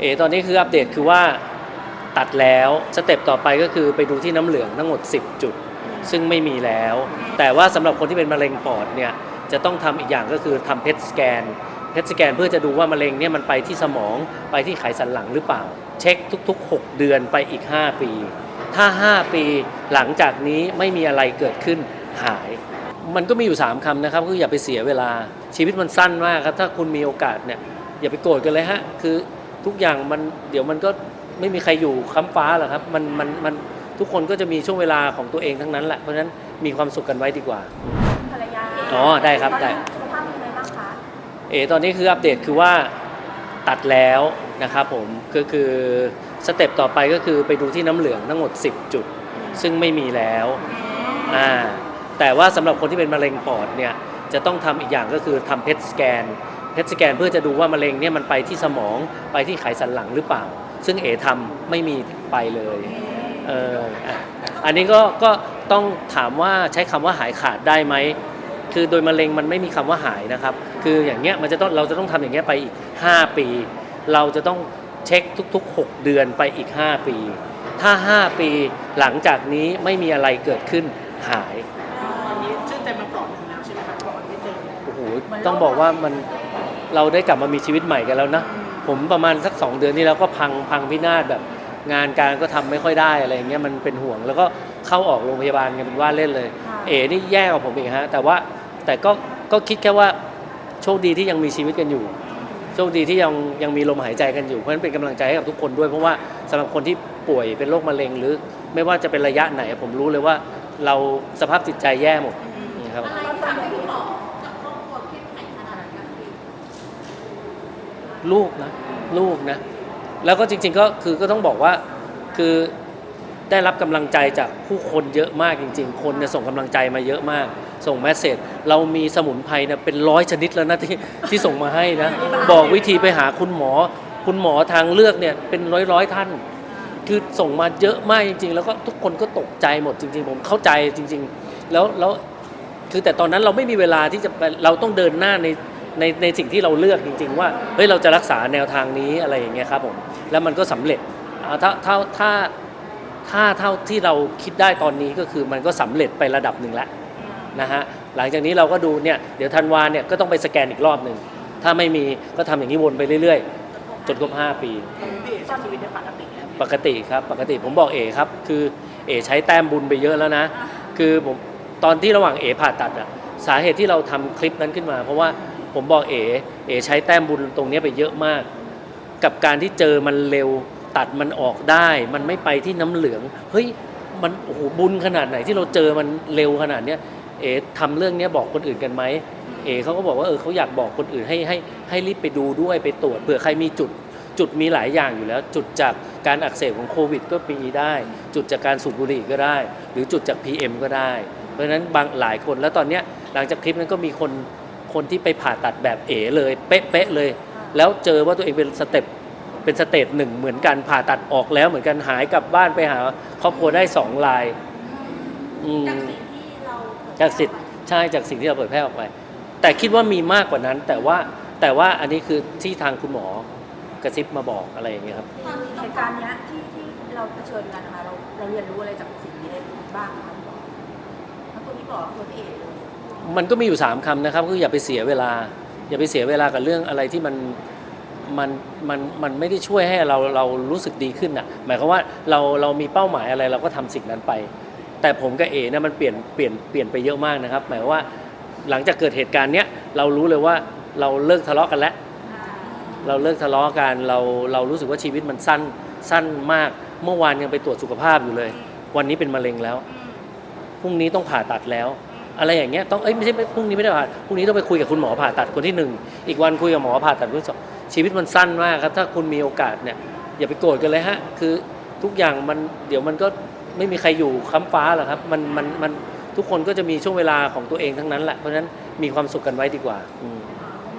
เอตอนนี้คืออัปเดตคือว่าตัดแล้วสเต็ปต่อไปก็คือไปดูที่น้ำเหลืองทั้งหมด 10 จุด ซึ่งไม่มีแล้ว แต่ว่าสำหรับคนที่เป็นมะเร็งปอดเนี่ยจะต้องทำอีกอย่างก็คือทำเพ t สแกนเพ t สแกนเพื่อจะดูว่ามะเร็งเนี่ยมันไปที่สมองไปที่ไขสันหลังหรือเปล่า เช็คทุกๆ 6 เดือนไปอีก 5 ปี ถ้า 5 ปีหลังจากนี้ไม่มีอะไรเกิดขึ้นหาย มันก็มีอยู่ 3คำนะครับคืออย่าไปเสียเวลาชีวิตมันสั้นมากครับถ้าคุณมีโอกาสเนี่ยอย่าไปโกรธกันเลยฮะคือ ทุกอย่างมันเดี๋ยวมันก็ไม่มีใครอยู่ค้ำฟ้าหรอกครับมันมันมันทุกคนก็จะมีช่วงเวลาของตัวเองทั้งนั้นแหละเพราะฉะนั้นมีความสุขกันไว้ดีกว่า ภรรยาอ๋อได้ครับได้ สุขภาพเป็นยังไงบ้างคะเอตอนนี้คืออัปเดตคือว่าตัดแล้วนะครับผมก็คือสเต็ปต่อไปก็คือไปดูที่น้ำเหลืองทั้งหมด 10 จุด ซึ่งไม่มีแล้วอ่าแต่ว่าสำหรับคนที่เป็นมะเร็งปอดเนี่ยจะต้องทำอีกอย่างก็คือทำเพ t สแกน เพ t สแกนเพื่อจะดูว่ามะเร็งเนี่ยมันไปที่สมองไปที่ไขสันหลังหรือเปล่า ซึ่งเอทำไม่มีไปเลยเอออะอันนี้ก็ก็ต้องถามว่าใช้คำว่าหายขาดได้ไหมคือโดยมะเร็งมันไม่มีคำว่าหายนะครับ คืออย่างเงี้ยมันจะต้องเราจะต้องทำอย่างเงี้ยไปอีก 5 ปี เราจะต้องเช็คทุก ๆ 6 เดือนไปอีก 5 ปี ถ้า 5 ปีหลังจากนี้ไม่มีอะไรเกิดขึ้นหายวันนี้ชื่นใจมาปลอดหนึ่งแล้วใช่ไหมครับก่อนไม่เจอโอ้โหต้องบอกว่ามัน เราได้กลับมามีชีวิตใหม่กันแล้วนะ ผมประมาณสัก 2 เดือนที่แล้วก็พังพังพินาศแบบงานการก็ทำไม่ค่อยได้อะไรอย่างเงี้ยมันเป็นห่วง แล้วก็เข้าออกโรงพยาบาลกันเป็นว่าเล่นเลย เอ๋นี่แย่กว่าผมอีกฮะแต่ว่าแต่ก็ก็คิดแค่ว่าโชคดีที่ยังมีชีวิตกันอยู่ โชคดีที่ยังยังมีลมหายใจกันอยู่เพราะฉะนั้นเป็นกำลังใจให้กับทุกคนด้วย เพราะว่าสำหรับคนที่ป่วยเป็นโรคมะเร็งหรือ ไม่ว่าจะเป็นระยะไหนผมรู้เลยว่าเราสภาพจิตใจแย่หมดนะครับ อะไรทำให้พี่หมอ ลูกนะลูกนะ แล้วก็จริง ๆก็คือก็ต้องบอกว่าคือได้รับกำลังใจจากผู้คนเยอะมากจริง ๆ คนเนี่ยส่งกำลังใจมาเยอะมาก ส่งแมสเซจเรามีสมุนไพรเนี่ยเป็นร้อยชนิดแล้วนะที่ที่ส่งมาให้นะ บอกวิธีไปหาคุณหมอ คุณหมอทางเลือกเนี่ยเป็นร้อยร้อยท่าน คือส่งมาเยอะมากจริง ๆ แล้วก็ทุกคนก็ตกใจหมดจริง ๆ ผมเข้าใจจริง ๆ แล้วแล้วคือแต่ตอนนั้นเราไม่มีเวลาที่จะไปเราต้องเดินหน้าใน ในในสิ่งที่เราเลือกจริง ๆ ว่าเฮ้ยเราจะรักษาแนวทางนี้อะไรอย่างเงี้ยครับผมแล้วมันก็สำเร็จอ่าถ้าถ้าถ้าถ้าเท่าที่เราคิดได้ตอนนี้ก็คือมันก็สำเร็จไประดับหนึ่งแล้วนะฮะหลังจากนี้เราก็ดูเนี่ยเดี๋ยวธันวาเนี่ยก็ต้องไปสแกนอีกรอบหนึ่งถ้าไม่มีก็ทำอย่างนี้วนไปเรื่อยๆ จนครบ5 ปีตอนนี้พี่เอ๋ใช้ชีวิตได้ปกติแล้วปกติครับปกติผมบอกเอครับ คือเอใช้แต้มบุญไปเยอะแล้วนะ คือผมตอนที่ระหว่างเอผ่าตัดอะสาเหตุที่เราทำคลิปนั้นขึ้นมา เพราะว่า ผมบอกเอ๋เอ๋ใช้แต้มบุญตรงนี้ไปเยอะมาก กับการที่เจอมันเร็วตัดมันออกได้ มันไม่ไปที่น้ำเหลืองเฮ้ยมันโอ้โหบุญขนาดไหนที่เราเจอมันเร็วขนาดเนี้ยเอ๋ทำเรื่องนี้บอกคนอื่นกันไหมเอ๋เขาก็บอกว่าเออเขาอยากบอกคนอื่นให้ให้ให้รีบไปดูด้วยไปตรวจเผื่อใครมีจุดจุดมีหลายอย่างอยู่แล้ว จุดจากการอักเสบของโควิด ก็มีได้ จุดจากการสูบบุหรี่ก็ได้ หรือจุดจาก PM ก็ได้ เพราะฉะนั้นบางหลายคนแล้วตอนเนี้ยหลังจากคลิปนั้นก็มีคน คนที่ไปผ่าตัดแบบเอ๋เลย เป๊ะๆเลย แล้วเจอว่าตัวเองเป็นสเต็ปเป็นสเตจหนึ่งเหมือนกันผ่าตัดออกแล้วเหมือนกันหายกลับบ้านไปหาครอบครัวได้สองลายอืมจากสิ่งที่เราจากสิทธิ์ใช่จากสิ่งที่เราเผยแพร่ออกไป แต่คิดว่ามีมากกว่านั้น แต่ว่าแต่ว่าอันนี้คือที่ทางคุณหมอกระซิบมาบอกอะไรอย่างเงี้ยครับเหตุการณ์เนี้ยที่ที่เราเผชิญกันนะคะเราเราเรียนรู้อะไรจากสิ่งนี้ได้บ้างคะทั้งตัวพี่บอกตัวพี่เอ๋เลย มันก็มีอยู่ 3คำนะครับคืออย่าไปเสียเวลา อย่าไปเสียเวลากับเรื่องอะไรที่มันมันมันมันไม่ได้ช่วยให้เราเรารู้สึกดีขึ้นอะหมายความว่าเราเรามีเป้าหมายอะไรเราก็ทำสิ่งนั้นไป แต่ผมกับเอเนี่ยมันเปลี่ยนเปลี่ยนเปลี่ยนไปเยอะมากนะครับ หมายความว่าหลังจากเกิดเหตุการณ์เนี้ยเรารู้เลยว่าเราเลิกทะเลาะกันแล้ว เราเลิกทะเลาะกันเราเรารู้สึกว่าชีวิตมันสั้นสั้นมาก เมื่อวานยังไปตรวจสุขภาพอยู่เลย วันนี้เป็นมะเร็งแล้วพรุ่งนี้ต้องผ่าตัดแล้ว อะไรอย่างเงี้ยต้องเอ้ยไม่ใช่พรุ่งนี้ไม่ได้ผ่าพรุ่งนี้ต้องไปคุยกับคุณหมอผ่าตัดคนที่หนึ่งอีกวันคุยกับหมอผ่าตัดคนที่สองชีวิตมันสั้นมากครับถ้าคุณมีโอกาสเนี่ยอย่าไปโกรธกันเลยฮะคือทุกอย่างมันเดี๋ยวมันก็ไม่มีใครอยู่ค้ำฟ้าหรอกครับมันมันมันทุกคนก็จะมีช่วงเวลาของตัวเองทั้งนั้นแหละเพราะฉะนั้นมีความสุขกันไว้ดีกว่าอื